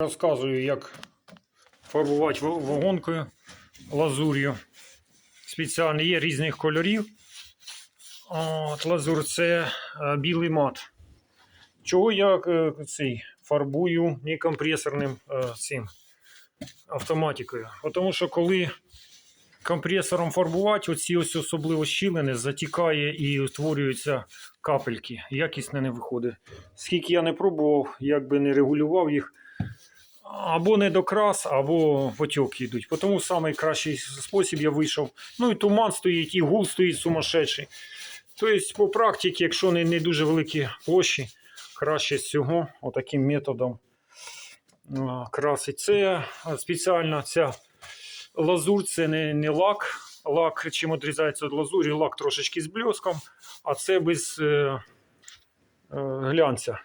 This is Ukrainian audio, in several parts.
Розказую, як фарбувати ва- вагонкою лазур'ю. Спеціально є різних кольорів. От, лазур це е, білий мат. Чого я е, цей, фарбую не компресорним е, цим автоматикою? Тому що коли компресором фарбувати, оці ось особливо щілини затікає і утворюються капельки. Якісно не виходить. Скільки я не пробував, як би не регулював їх, або недокрас, або потьоки йдуть. Тому найкращий спосіб я вийшов. Ну і туман стоїть, і гул стоїть сумасшедший. Тобто, по практиці, якщо не, не дуже великі площі, краще з цього отаким методом красить. Це спеціальна ця лазур, це не, не лак. Лак чим відрізається від лазурі, лак трошечки з блеском, а це без е, е, глянця.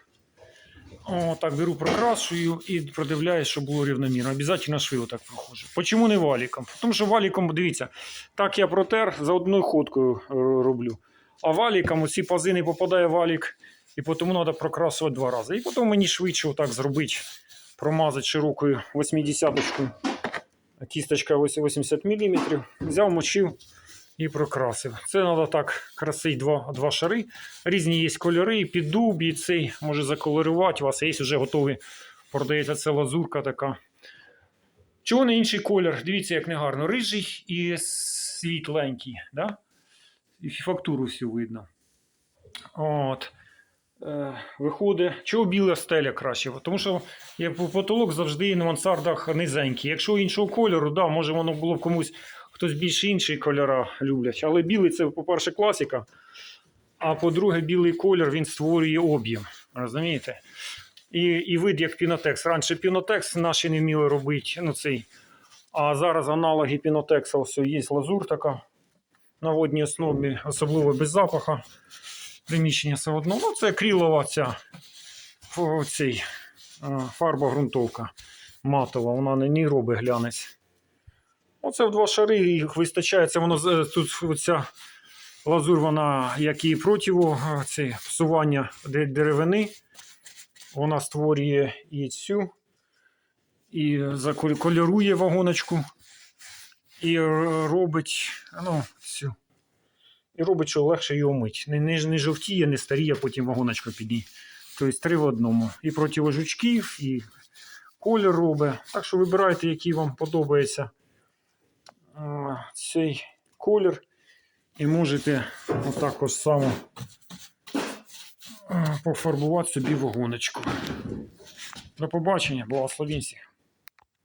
О, так беру прокрашую і продивляюсь, щоб було рівномірно. Обязательно шви отак проходжу. Почому не валіком? Тому що валіком, дивіться, так я протер за одною ходкою е, роблю. А валіком оці пази не попадає валік, і тому треба прокрасувати два рази. І потім мені швидше отак зробити, промазати широкою 80-очкою. Кісточка ось 80 мм. Взяв, мочив і прокрасив. Це треба так красити два, два шари. Різні є кольори, і під дуб, і цей може заколорувати. У вас є вже готові. Продається це лазурка така. Чого не інший колір? Дивіться, як негарно. Рижий і світленький. Да? І фактуру всю видно. От. Е, виходить, чого біла стеля краще? Тому що потолок завжди на мансардах низенький. Якщо іншого кольору, да, може воно було б комусь хтось більше інші кольора люблять. Але білий це, по-перше, класика. А по-друге, білий колір він створює об'єм. Розумієте? І, і вид як пінотекс. Раніше пінотекс наші не вміли робити. Ну, цей. А зараз аналоги пінотекса ось є лазур така на водній основі, особливо без запаха. Приміщення все одно. Ну, це крілова ця цей, фарба ґрунтовка матова, вона не робить глянець. Оце в два шари їх вистачає. Це воно тут оця лазур, вона як і противо а, це, псування деревини. Вона створює і цю, і закольорує вагоночку, і робить, ну, цю. І робить, що легше його мить. Не, не, не жовтіє, не старіє, потім вагоночка піде. Тобто три в одному. І проти жучків, і колір робить. Так що вибирайте, який вам подобається цей колір. І можете отак ось само пофарбувати собі вагоночку. До побачення, благословінь всіх.